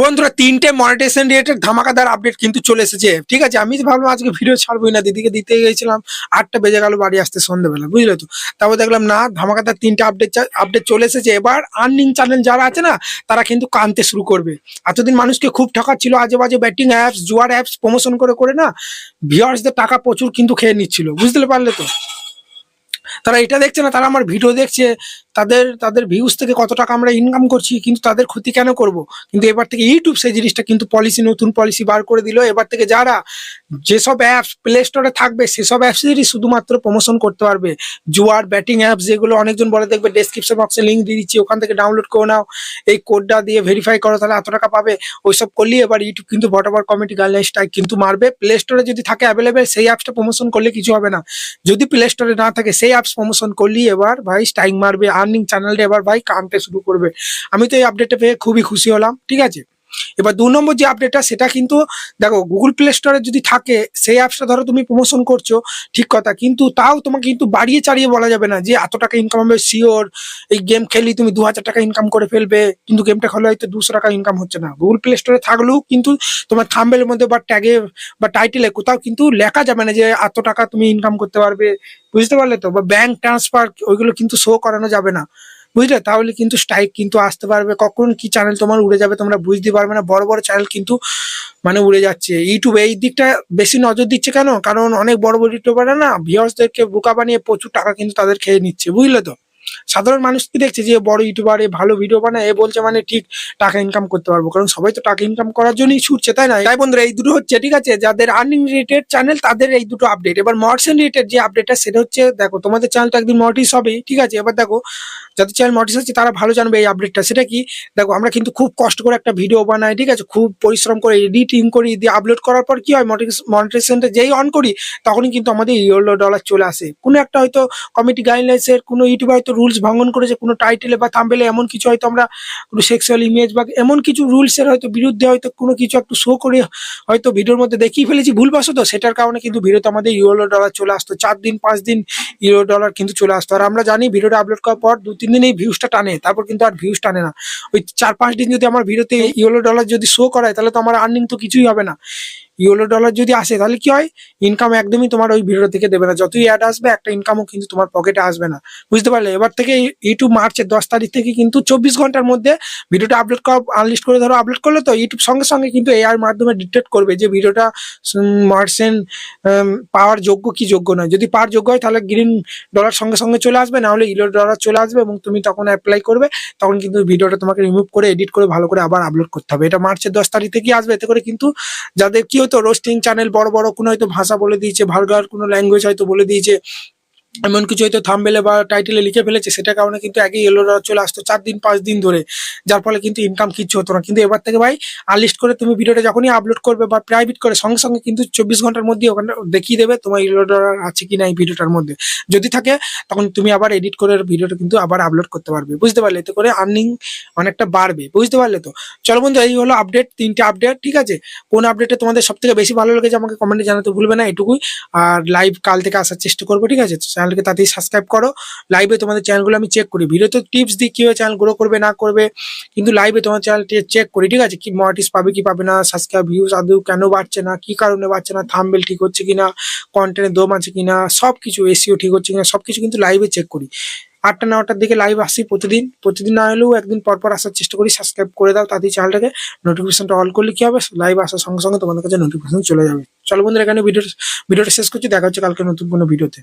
বন্ধুরা, তিনটে monetization related ধামাকাদার update কিন্তু চলে এসেছে। ঠিক আছে, আমি ভাবলাম আজকে ভিডিও ছাড়বোই না, দিদিকে দিতে গেছিলাম আটটা বেজে গেল বাড়ি আসতে সন্ধ্যেবেলা বুঝলে তো? তারপর দেখলাম, না, ধামাকাদার তিনটে আপডেট আপডেট চলে এসেছে। এবার আর্নিং চ্যানেল যারা আছে না, তারা কিন্তু কানতে শুরু করবে। এতদিন মানুষকে খুব ঠকাচ্ছিল আজে বাজে ব্যাটিং অ্যাপস জুয়ার অ্যাপস প্রমোশন করে করে না ভিউয়ার্সদের টাকা প্রচুর কিন্তু খেয়ে নিচ্ছিল, বুঝতে পারলে তো? তারা এটা দেখছে না, তারা আমার ভিডিও দেখছে তাদের তাদের ভিউজ থেকে কত টাকা আমরা ইনকাম করছি, কিন্তু তাদের ক্ষতি কেন করব? কিন্তু এবার থেকে ইউটিউব সেই জিনিসটা কিন্তু পলিসি নতুন পলিসি বার করে দিল। এবার থেকে যারা যেসব অ্যাপস প্লে স্টোরে থাকবে, সেসব অ্যাপসেরই শুধুমাত্র প্রমোশন করতে পারবে। জুয়ার ব্যাটিং অ্যাপস যেগুলো অনেকজন বলে দেখবে ডেসক্রিপশন বক্সে লিঙ্ক দিয়ে দিচ্ছি, ওখান থেকে ডাউনলোড করে নাও। এই কোডটা দিয়ে ভেরিফাই করো, তাহলে এত টাকা পাবে। ওইসব করলেই এবার ইউটিউব কিন্তু বটাবার কমিটি গাইডলাইন্সটাই কিন্তু মারবে। প্লে স্টোরে যদি থাকে অ্যাভেলেবেল সেই অ্যাপসটা প্রমোশন করলে কিছু হবে না। যদি প্লে স্টোরে না থাকে, সেই অ্যাপস প্রমোশন করলেই এবার ভাই স্ট্রাইক মারবে। আর্নিং চ্যানেলটা এবার ভাই কামতে শুরু করবে। আমি তো এই আপডেটটা পেয়ে খুবই খুশি হলাম, ঠিক আছে? এবার দু নম্বর যে আপডেটটা সেটা কিন্তু দেখো গুগল প্লে স্টোরে যদি থাকে, সেই অ্যাপসটা ধরো তুমি প্রমোশন করছ, ঠিক কথা। কিন্তু তাও তোমাকে কিন্তু বাড়িয়ে চাড়িয়ে বলা যাবে না যে, এত টাকা ইনকাম হবে শিওর এই গেম খেলি তুমি দু হাজার টাকা ইনকাম করে ফেলবে, কিন্তু গেমটা খেলে হয়তো দুশো টাকা ইনকাম হচ্ছে না। গুগল প্লে স্টোরে থাকলেও কিন্তু তোমার থাম্বেলের মধ্যে বা ট্যাগে বা টাইটেলে কোথাও কিন্তু লেখা যাবে না যে, এত টাকা তুমি ইনকাম করতে পারবে, বুঝতে পারলে তো? বা ব্যাংক ট্রান্সফার ওইগুলো কিন্তু শো করানো যাবে না। বুঝলে? তাহলে কিন্তু স্ট্রাইক কিন্তু আসতে পারবে। কখন কি চ্যানেল তোমার উড়ে যাবে তোমরা বুঝতে পারবে না। বড় বড় চ্যানেল কিন্তু মানে উড়ে যাচ্ছে। ইউটিউব এই দিকটা বেশি নজর দিচ্ছে কেন? কারণ অনেক বড় বড় ইউটিউবাররা না ভিউয়ার্সদেরকে বোকা বানিয়ে প্রচুর টাকা কিন্তু তাদের খেয়ে নিচ্ছে। বুঝলে তো? সাধারণ মানুষ কি দেখছে যে বড় ইউটিউবার এ ভালো ভিডিও বানায়, এ বলছে মানে ঠিক টাকা ইনকাম করতে পারব। কারণ সবাই তো টাকা ইনকাম করার জন্যই ছুটছে, তাই না? তাই বন্ধুরা, এই দুটো হচ্ছে, ঠিক আছে? যাদের আর্নিং রিলেটেড চ্যানেল তাদের এই দুটো আপডেট এবার মর্সেন রিলেটেড যে আপডেটটা সেটা হচ্ছে, দেখো, তোমাদের চ্যানেলটা একদিন মটিস হবে, ঠিক আছে? এবার দেখো, যাদের চ্যানেল মটিস আছে, তারা ভালো জানবে এই আপডেটটা সেটা কি? দেখো, আমরা কিন্তু খুব কষ্ট করে একটা ভিডিও বানাই, ঠিক আছে? খুব পরিশ্রম করে এডিটিং করি, দিয়ে আপলোড করার পর কি হয় মনিটাইজেশনটা যেই অন করি, তখনই কিন্তু আমাদের ইয়েলো ডলার চলে আসে। কোনো একটা হয়তো কমিটি গাইডলাইন্সের কোনো ইউটিউবে হয়তো রুলস ভঙ্গন করেছে কোনো টাইটেলে বা থাম্বেলে এমন কিছু হয়তো আমরা কোনো সেক্সুয়াল ইমেজ বা এমন কিছু রুলসের হয়তো বিরুদ্ধে হয়তো কোনো কিছু একটু শো করে হয়তো ভিডিওর মধ্যে দেখিয়ে ফেলেছি। ভুলবশত সেটার কারণে কিন্তু ভিডিওতে আমাদের ইউরো ডলার চলে আসতো। চার দিন, পাঁচ দিন ইউরো ডলার কিন্তু চলে আসতো। আর আমরা জানি ভিডিওটা আপলোড করার পর দু, তিন দিন এই ভিউজটা টানে। তারপর কিন্তু আর ভিউজ টানে না। ওই চার, পাঁচ দিন যদি আমার ভিডিওতে ইউরো ডলার যদি শো করায়, তাহলে তো আমার আর্নিং তো কিছুই হবে না। ইউরো ডলার যদি আসে, তাহলে কি হয়? ইনকাম একদমই তোমার ওই ভিডিও থেকে দেবে না। যতই অ্যাড আসবে, একটা ইনকামও কিন্তু তোমার পকেটে আসবে না। বুঝতে পারলে? এবার থেকে ইউটিউব মার্চের দশ তারিখ থেকে কিন্তু চব্বিশ ঘণ্টার মধ্যে ভিডিওটা আপলোড করা আনলিস্ট করে ধরো আপলোড করলে তো ইউটিউব সঙ্গে সঙ্গে কিন্তু এআর মাধ্যমে ডিটেক্ট করবে যে ভিডিওটা মার্চেন পাওয়ার যোগ্য কি যোগ্য নয়। যদি পাওয়ার যোগ্য হয়, তাহলে গ্রিন ডলার সঙ্গে সঙ্গে চলে আসবে। না হলে ইউরো ডলার চলে আসবে এবং তুমি তখন অ্যাপ্লাই করবে। তখন কিন্তু ভিডিওটা তোমাকে রিমুভ করে এডিট করে, ভালো করে আবার আপলোড করতে হবে। এটা মার্চের দশ তারিখ থেকে আসবে। এতে করে কিন্তু যাদের কি হয়তো রোস্টিং চ্যানেল বড় বড় কোনো হয়তো ভাষা বলে দিয়েছে ভার্গার কোনো ল্যাঙ্গুয়েজ হয়তো বলে দিয়েছে। এমন কিছু হয়তো থাম্বেলে বা টাইটেলে লিখে ফেলেছে, সেটার কারণে কিন্তু একই এলো চলে আসতো চার দিন, পাঁচ দিন ধরে। যার ফলে কিন্তু ইনকাম কিচ্ছু হতো না। কিন্তু এবার থেকে ভাই আনলিস্ট করে তুমি ভিডিওটা যখনই আপলোড করবে বা প্রাইভেট করে, সঙ্গে সঙ্গে কিন্তু চব্বিশ ঘণ্টার মধ্যে ওখানে দেখিয়ে দেবে তোমার ইলো ডলার আছে কি না এই ভিডিওটার মধ্যে। যদি থাকে, তখন তুমি আবার এডিট করে ভিডিওটা কিন্তু আবার আপলোড করতে পারবে। বুঝতে পারলে? এতে করে আর্নিং অনেকটা বাড়বে। বুঝতে পারলে তো? চলো বন্ধু, এই হলো আপডেট তিনটে আপডেট ঠিক আছে? কোন আপডেটে তোমাদের সব থেকে বেশি ভালো লেগেছে আমাকে কমেন্টে জানাতে ভুলবে না, এটুকুই। আর লাইভ কাল থেকে আসার চেষ্টা করব, ঠিক আছে? চ্যানেলকে তাড়াতাড়ি সাবস্ক্রাইব করো। লাইভে তোমাদের চ্যানেলগুলো আমি চেক করি। ভিডিওতে টিপস দিই কীভাবে চ্যানেল গ্রো করবে, না করবে, কিন্তু লাইভে তোমার চ্যানেলটি চেক করি, ঠিক আছে? কি মনিটিস পাবে, কি পাবে না সাবস্ক্রাইব ভিউজ আদৌ কেন বাড়ছে না, কি কারণে বাড়ছে না থাম্বেল ঠিক হচ্ছে কিনা কন্টেন্টের দম আছে কিনা সব কিছু এসিও ঠিক হচ্ছে কিনা সব কিছু কিন্তু লাইভে চেক করি। আটটা নটার দিকে লাইভ আসি প্রতিদিন। প্রতিদিন না হলেও একদিন পর পর আসার চেষ্টা করি সাবস্ক্রাইব করে দাও তাদের চ্যানেলটাকে নোটিফিকেশনটা অল করলে কি হবে? লাইভ আসার সঙ্গে সঙ্গে তোমাদের কাছে নোটিফিকেশন চলে যাবে। চলো বন্ধুরা, এখানে ভিডিও ভিডিওটা শেষ করছি। দেখা হচ্ছে কালকে নতুন কোনো ভিডিওতে